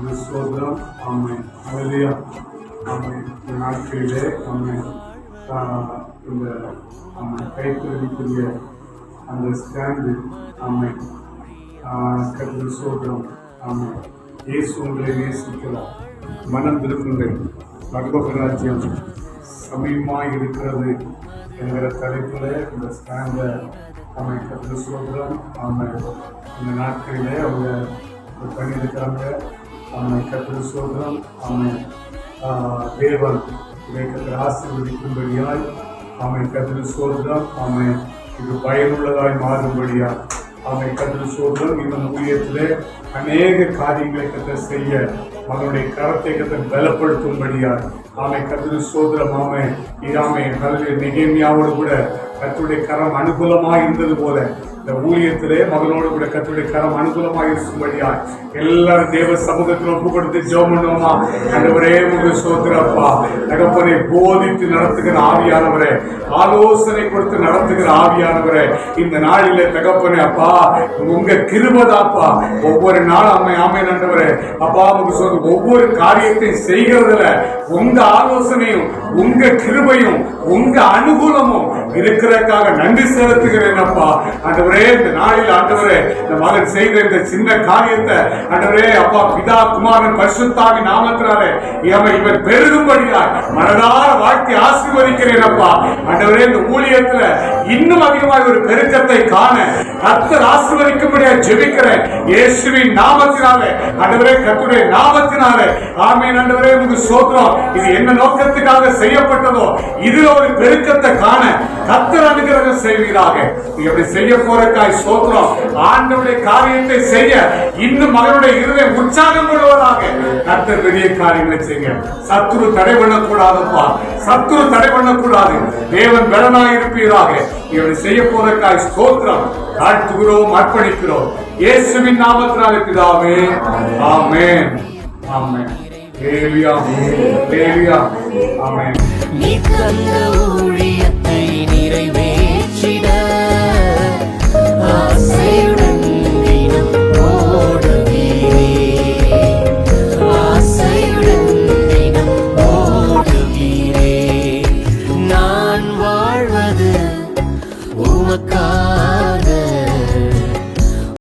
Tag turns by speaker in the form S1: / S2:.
S1: கத்திர சோதரம் ஆமை அழலியா ஆமை இந்த நாட்களிலே ஆமை இந்த ஆமை கைத்தறிக்கூடிய அந்த ஸ்டாண்டு ஆமை கற்று சோதரம் ஆமை இயேசு உங்களை நேசிக்கிறார் மனம் திருப்புங்கள் பகவத் சமயமாக இருக்கிறது என்கிற தலைப்பில் இந்த ஸ்டாண்டை கற்று சொல்கிறோம் ஆமை இந்த நாட்களிலே அவங்க இது பண்ணியிருக்காங்க அவங்க கற்று சொல்கிறோம் தேவன் இவைக்கு கற்று ஆசீர்வதிக்கும்படியாய் அவன் கதிர் சோதனம் அவன் இது பயனுள்ளதாய் மாறும்படியாய். அவனை கற்று சோதனம் இந்த ஊழியத்திலே அநேக காரியங்களை கத்த செய்ய அவனுடைய கரத்தை கற்று பலப்படுத்தும்படியாய். ஆமை கத்திரி சோதரம் ஆமை இராமை நல்ல நிகழ்மையாவோடு கூட கத்துடைய கரம் அனுகூலமாக இருந்தது போல இந்த ஊழியத்திலே மகனோடு கூட கத்துடைய கரம் அனுகூலமாக இருக்கும்படியா எல்லாரும் தேவ சமூகத்தில் ஒப்பு கொடுத்து ஜெபம் பண்ணுவோமா ஆண்டவரே உங்க சோதரப்பா தகப்பனை போதித்து நடத்துகிற ஆவியானவரே ஆலோசனை கொடுத்து நடத்துகிற ஆவியானவரே இந்த நாளிலே தகப்பனே அப்பா உங்க கிருபதாப்பா ஒவ்வொரு நாளும் அம்மை ஆமை நண்டவரே அப்பா உங்க சொல்ற ஒவ்வொரு காரியத்தையும் செய்கிறதுல உங்க ஆலோசனையும் உங்க கிருபையும் உங்க அனுகூலமும் இருக்கிறதுக்காக நன்றி செலுத்துகிறேன் அப்பா. ஆண்டவரே இந்த நாளில் ஆண்டவரே இந்த மகன் செய்த இந்த சின்ன காரியத்தை ஆண்டவரே அப்பா பிதா குமாரன் பரிசுத்தாவி நாமத்தினாலே இவன் இவர் பெருகும்படியா மனதார வாழ்த்தி ஆசீர்வதிக்கிறேன் அப்பா. ஆண்டவரே இந்த ஊழியத்துல இன்னும் அதிகமாக ஒரு பெருக்கத்தை காண கத்தர் ஆசீர்வதிக்கும்படியா ஜெபிக்கிறேன். இயேசுவின் நாமத்தினாலே ஆண்டவரே கத்துடைய நாமத்தினாலே. ஆமீன் ஆண்டவரே உங்களுக்கு சோத்திரம். இது என்ன நோக்கத்துக்காக செய்யப்பட்டதோ இதுல ஒரு பெருக்கத்தை காண கத்தர் அனுகிரகம் செய்வீராக. இப்படி செய்ய போறக்காய் சோத்திரம் ஆண்டவுடைய காரியத்தை செய்ய இன்னும் மகனுடைய இருதை உற்சாகம் கொள்வதாக கத்தர் பெரிய காரியங்களை செய்ய சத்துரு தடை பண்ணக்கூடாதுப்பா சத்துரு தடை பண்ணக்கூடாது தேவன் பலனாய் இருப்பீராக நீ செய்ய போறக்காய் ஸ்தோத்திரம். தாழ்த்துகிறோம் அர்ப்பணிக்கிறோம். இயேசுவின் நாமத்தினாலே பிதாவே. ஆமேன். ஆமேன்.
S2: நீ தந்த ஊழியத்தை நிறைவேற்றிட ஆசையுடன் தினம் ஓடுகிறேன் ஆசையுடன் தினம் ஓடுகிறேன் நான் வாழ்வது உமக்கா